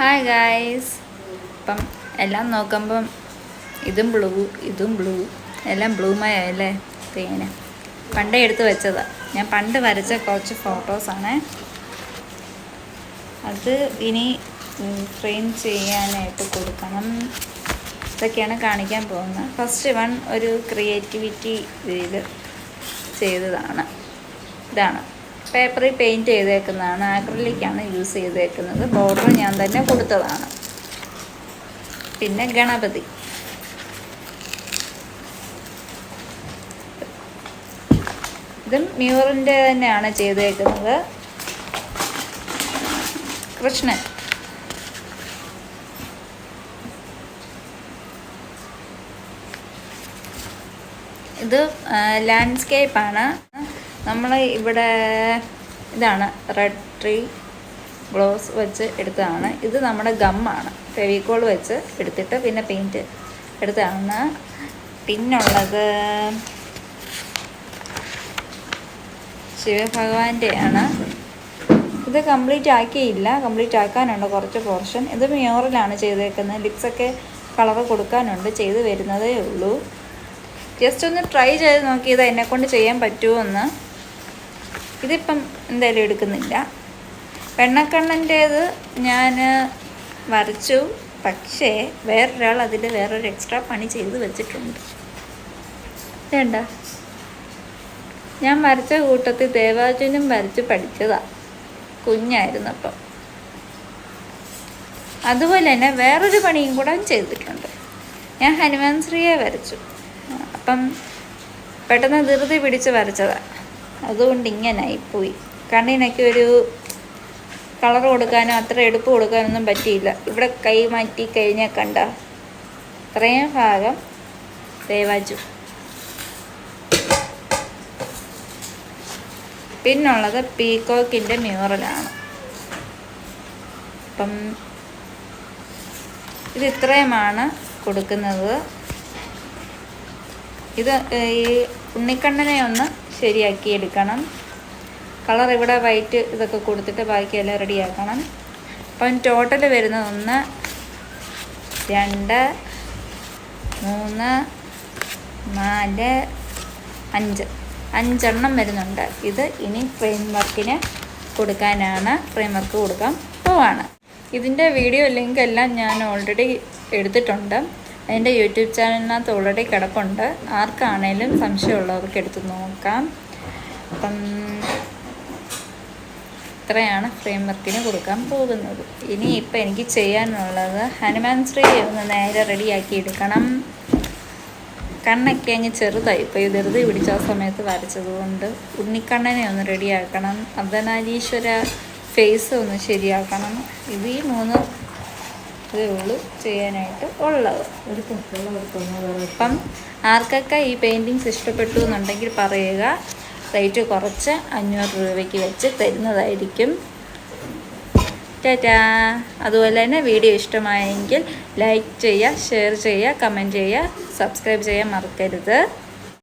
Hi guys ഇപ്പം എല്ലാം നോക്കുമ്പം ഇതും ബ്ലൂ ഇതും ബ്ലൂ എല്ലാം ബ്ലൂമയല്ലേ തേന. പണ്ടേ എടുത്ത് വെച്ചതാണ് ഞാൻ പണ്ട് വരച്ച കുറച്ച് ഫോട്ടോസാണ് അത് ഇനി ഫ്രെയിം ചെയ്യാനായിട്ട് കൊടുക്കണം. ഇതൊക്കെയാണ് കാണിക്കാൻ പോകുന്നത്. ഫസ്റ്റ് വൺ ഒരു ക്രിയേറ്റിവിറ്റി ഇതിൽ ചെയ്തതാണ്. ഇതാണ്. പേപ്പറിൽ പെയിന്റ് ചെയ്തേക്കുന്നതാണ്. ആക്രലിക്കാണ് യൂസ് ചെയ്തേക്കുന്നത്. ബോർഡർ ഞാൻ തന്നെ കൊടുത്തതാണ്. പിന്നെ ഗണപതി. ഇതും മ്യൂറിന്റെ തന്നെയാണ് ചെയ്തേക്കുന്നത്. കൃഷ്ണൻ. ഇത് ലാൻഡ്സ്കേപ്പാണ് നമ്മൾ ഇവിടെ ഇതാണ് റെഡ് ട്രീ ഗ്ലോസ് വെച്ച് എടുത്തതാണ്. ഇത് നമ്മുടെ ഗമ്മാണ് ഫെവിക്കോൾ വെച്ച് എടുത്തിട്ട് പിന്നെ പെയിന്റ് എടുത്തതാണ്. പിന്നുള്ളത് ശിവഭഗവാന്റെയാണ്. ഇത് കംപ്ലീറ്റ് ആക്കിയില്ല. കംപ്ലീറ്റ് ആക്കാനുണ്ട് കുറച്ച് പോർഷൻ ഇത് മ്യൂറലാണ് ചെയ്തേക്കുന്നത്. ലിപ്സൊക്കെ കളർ കൊടുക്കാനുണ്ട്. ചെയ്ത് വരുന്നതേ ഉള്ളൂ. ജസ്റ്റ് ഒന്ന് ട്രൈ ചെയ്ത് നോക്കി ഇത് എന്നെക്കൊണ്ട് ചെയ്യാൻ പറ്റുമോ എന്ന്. ഇതിപ്പം എന്തായാലും എടുക്കുന്നില്ല. വെണ്ണക്കണ്ണന്റേത് ഞാൻ വരച്ചു. പക്ഷേ വേറൊരാൾ അതിൽ വേറൊരു എക്സ്ട്രാ പണി ചെയ്ത് വെച്ചിട്ടുണ്ട്. വേണ്ട. ഞാൻ വരച്ച കൂട്ടത്തിൽ ദേവാജനും വരച്ച് പഠിച്ചതാ. കുഞ്ഞായിരുന്നപ്പം. അതുപോലെ തന്നെ വേറൊരു പണിയും കൂടെ ചെയ്തിട്ടുണ്ട്. ഞാൻ ഹനുമാൻ ശ്രീയെ വരച്ചു. അപ്പം പെട്ടെന്ന് ധൃതി പിടിച്ച് വരച്ചതാ. അതുകൊണ്ട് ഇങ്ങനായിപ്പോയി കണ്ണിനൊക്കെ ഒരു കളർ കൊടുക്കാനോ അത്ര എടുപ്പ് കൊടുക്കാനൊന്നും പറ്റിയില്ല. ഇവിടെ കൈ മാറ്റി കഴിഞ്ഞാൽ കണ്ട. ഇത്രയും ഭാഗം ദേവാജു. പിന്നുള്ളത് പീകോക്കിന്റെ മ്യൂറലാണ്. അപ്പം ഇത് ഇത്രയുമാണ് കൊടുക്കുന്നത്. ഇത് ഈ ഉണ്ണിക്കണ്ണനെ ഒന്ന് ശരിയാക്കി എടുക്കണം കളർ ഇവിടെ വൈറ്റ് ഇതൊക്കെ കൊടുത്തിട്ട് ബാക്കിയെല്ലാം റെഡിയാക്കണം. അപ്പം ടോട്ടൽ വരുന്നത് ഒന്ന് രണ്ട് മൂന്ന് നാല് അഞ്ച്. അഞ്ചെണ്ണം വരുന്നുണ്ട്. ഇത് ഇനി ഫ്രെയിം വർക്കിന് കൊടുക്കാനാണ്. ഫ്രെയിം വർക്ക് കൊടുക്കാൻ പോവാണ്. ഇതിന്റെ വീഡിയോ ലിങ്ക് എല്ലാം ഞാൻ ഓൾറെഡി എടുത്തിട്ടുണ്ട്. അതിന്റെ യൂട്യൂബ് ചാനലിനകത്ത് ഓൾറെഡി കിടപ്പുണ്ട്. ആർക്കാണേലും സംശയമുള്ളവർക്ക് എടുത്ത് നോക്കാം. അപ്പം ഇത്രയാണ് ഫ്രെയിം വർക്കിന് കൊടുക്കാൻ പോകുന്നത്. ഇനി ഇപ്പം എനിക്ക് ചെയ്യാനുള്ളത് ഹനുമാൻ ശ്രീ ഒന്ന് നേരെ റെഡിയാക്കി എടുക്കണം. കണ്ണൊക്കെ അങ്ങ് ചെറുതായി. ഇപ്പോൾ ഈ ധൃതി പിടിച്ച സമയത്ത് വരച്ചതുകൊണ്ട് ഉണ്ണിക്കണ്ണനെ ഒന്ന് റെഡിയാക്കണം അർദ്ധനാരീശ്വര ഫേസ് ഒന്ന് ശരിയാക്കണം. ഇത് ഈ മൂന്ന് ഇതേ ഉള്ളൂ ചെയ്യാനായിട്ട് ഉള്ളത്. അപ്പം ആർക്കൊക്കെ ഈ പെയിന്റിങ്സ് ഇഷ്ടപ്പെട്ടു എന്നുണ്ടെങ്കിൽ പറയുക. റേറ്റ് കുറച്ച് അഞ്ഞൂറ് രൂപയ്ക്ക് വെച്ച് തരുന്നതായിരിക്കും. ടാറ്റാ. അതുപോലെ തന്നെ വീഡിയോ ഇഷ്ടമായെങ്കിൽ ലൈക്ക് ചെയ്യുക ഷെയർ ചെയ്യുക കമന്റ് ചെയ്യുക സബ്സ്ക്രൈബ് ചെയ്യാൻ മറക്കരുത്.